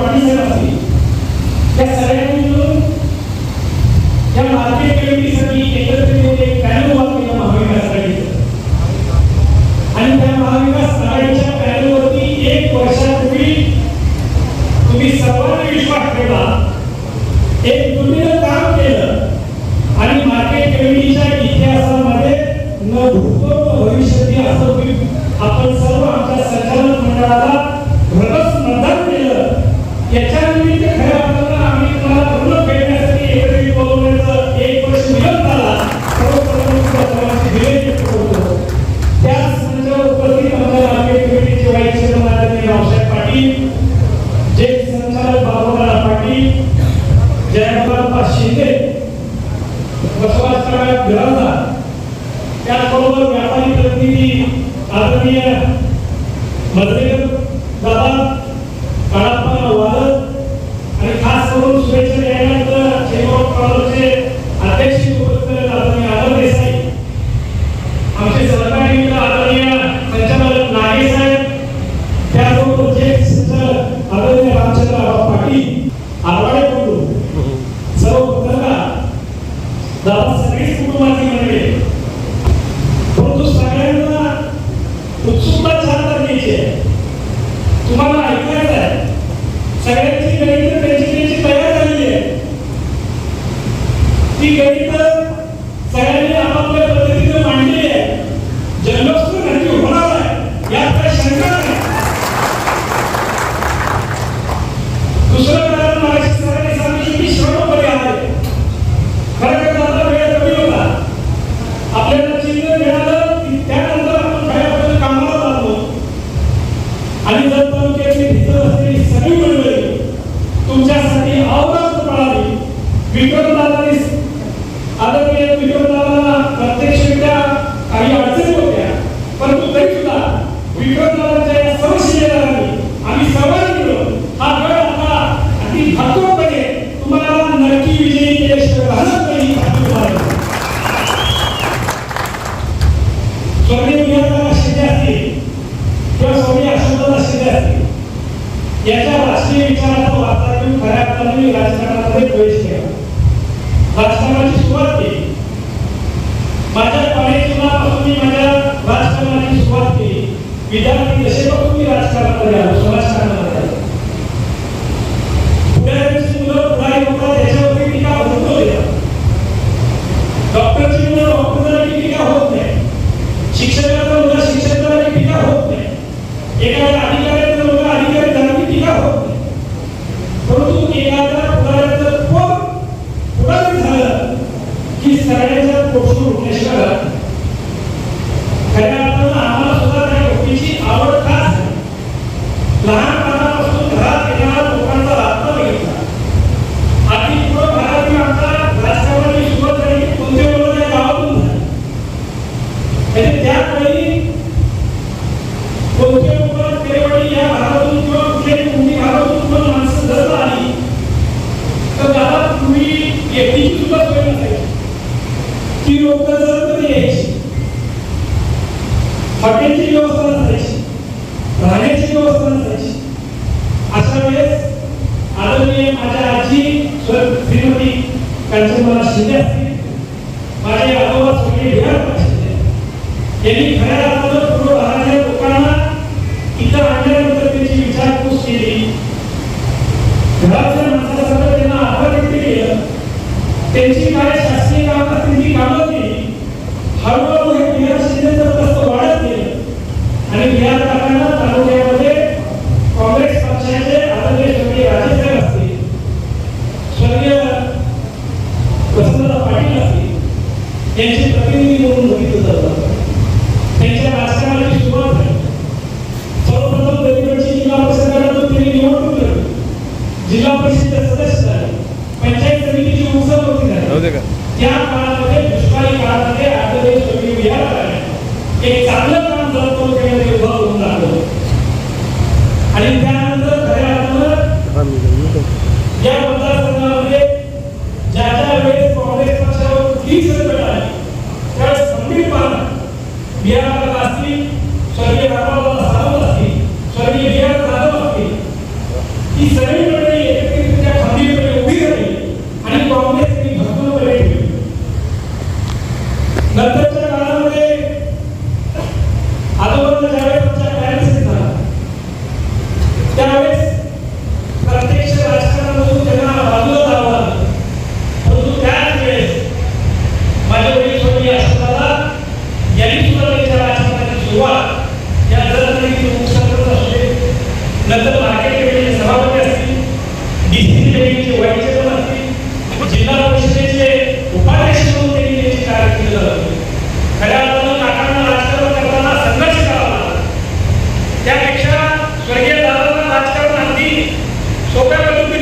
वाढली जात असते त्या या मार्केट कमिटी बाबा बाळाप्पा आणि खास करून शुभेच्छा द्यायला चेंबर ऑफ कॉमर्सचे अध्यक्ष उपस्थित आदरणीय आमचे सहकारी मित्र आदरणीय संचालक नागे साहेब त्याचबरोबर जे संचालक आदरणीय रामचंद्र बाबा सर्व कुटुंबाला बाबा सगळीच कुटुंबाची मंडळी. परंतु सगळ्यांना उत्सुकता छान करण्याची आहे. तुम्हाला ऐकायचं आहे सगळ्यांची गणित त्यांची त्यांची तयार झालेली आहे. ती गणित स्वामी विवेकाला शिंदे असतील किंवा स्वामी अशोकाला शिंदे असतील याच्या राष्ट्रीय विचाराचा वापर घेऊन खऱ्या अर्थाने राजकारणामध्ये प्रवेश केला. राजकारणाची सुरुवात केली. माझ्या कॉलेज जीवनापासून मी माझ्या राजकारणाची सुरुवात केली. विद्यार्थी जसे बघून मी राजकारणामध्ये आलो समाजकारणामध्ये त्यांनी खऱ्या पूर्व लोकांना इथं आणल्यानंतर त्यांची विचारपूस केली. घरातल्या माणसासकट त्यांना आधार केलं. त्यांची काय शासकीय कामं असतील ती कामं केली हळूहळू हे बिहार शिंदेचं वाढत गेलं. आणि बिहार काकांना तालुक्यामध्ये काँग्रेस पक्षाचे आदरणीय स्वर्गीय राजेसाहेब असतील स्वर्गीय वसंतराव पाटील असतील यांचे प्रतिनिधी म्हणून बघितलं जातं. त्यांच्या राजकारणाची सुरुवात झाली. सर्वप्रथम गरिबांची जिल्हा परिषद गटातून त्यांनी निवडणूक लढली जिल्हा परिषद सदस्य झाले. पंचायत समितीची उपसभापती झाली. त्या काळामध्ये दुष्काळी काळामध्ये आदरणीय स्वामी विहार एक चांगलं काम जर करून त्यांनी उभा होऊन लागलं आणि त्यानंतर खऱ्या अर्थानं या Vieron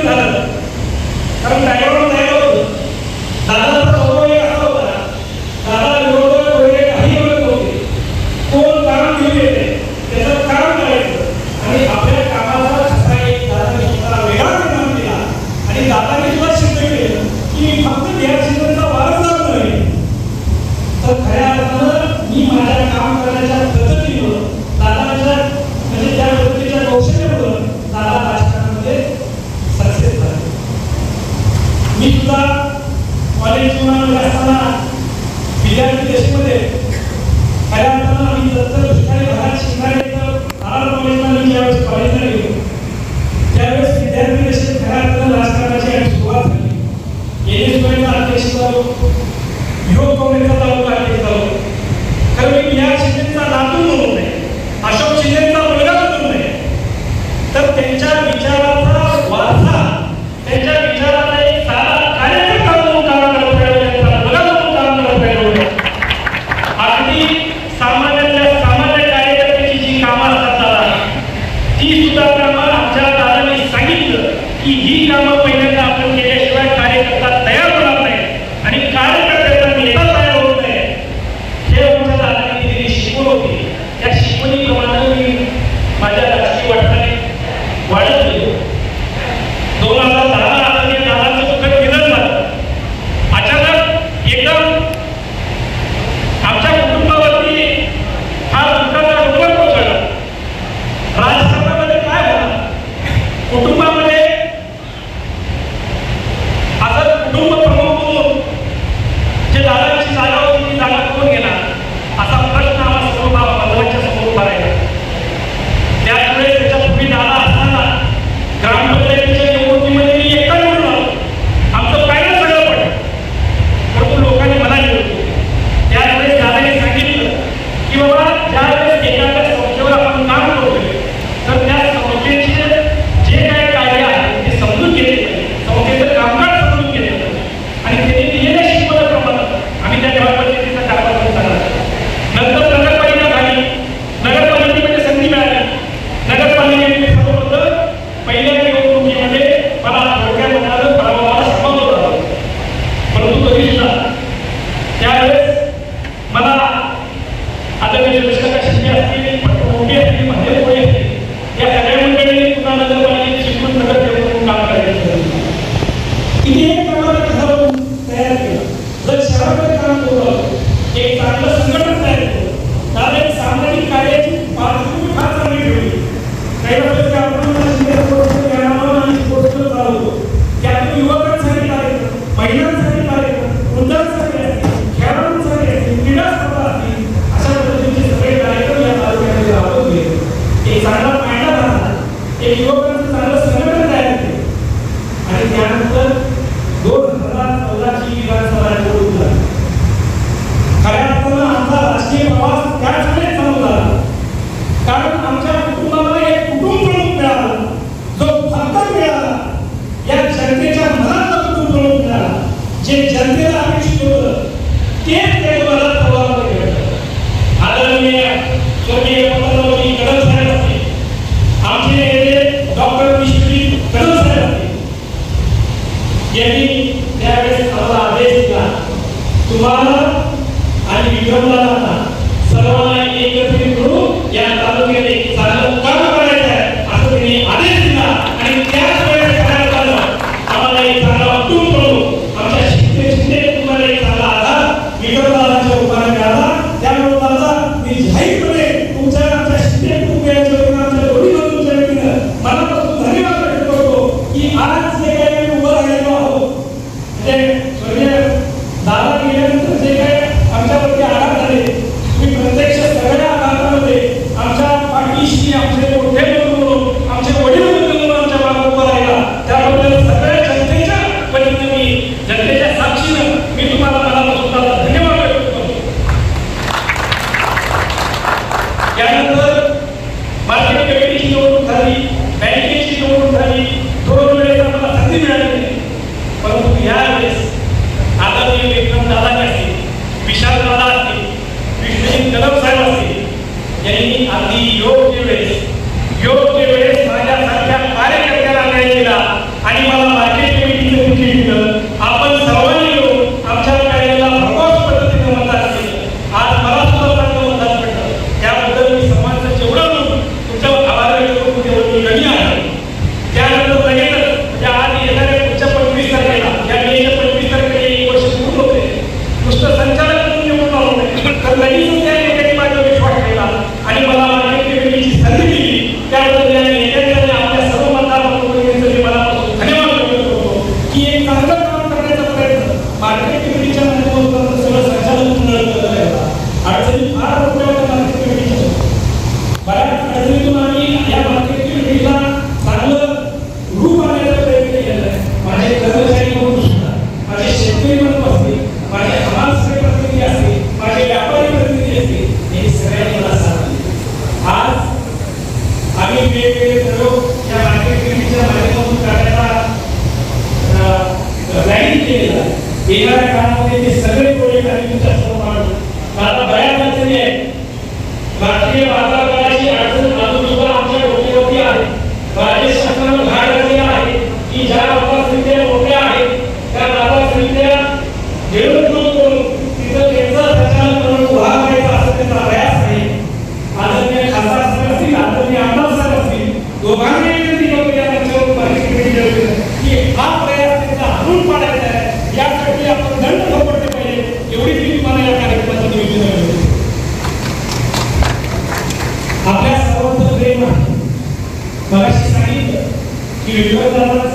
झालं कारण ड्रायव्हर सुद्धा कॉलेज जीवनामध्ये असताना विद्यार्थी दशेमध्ये खऱ्या अर्थानं आम्ही दत्तर शिकायला घरात शिकणारे तर आर कॉलेजमध्ये ज्यावेळेस कॉलेजला गेलो. त्यावेळेस विद्यार्थी दशेत खऱ्या अर्थानं राजकारणाची आम्ही सुरुवात झाली. एन एस गोयला अध्यक्ष झालो. युवक काँग्रेसचा तालुका अध्यक्ष झालो. खरं मी या शिक्षेचा नातू म्हणून नाही अशोक शिंदेचा मुलगा म्हणून नाही तर त्यांच्या विचार जे जनतेला अपेक्षित होतं तेच ते मला प्रभावामध्ये मिळतं आदरणीय असते आमचे डॉक्टर विश्वजी कदम साहेब असते यांनी त्यावेळेस आम्हाला आदेश दिला. तुम्हाला आणि विक्रमला सर्वांना एकत्र Thank you.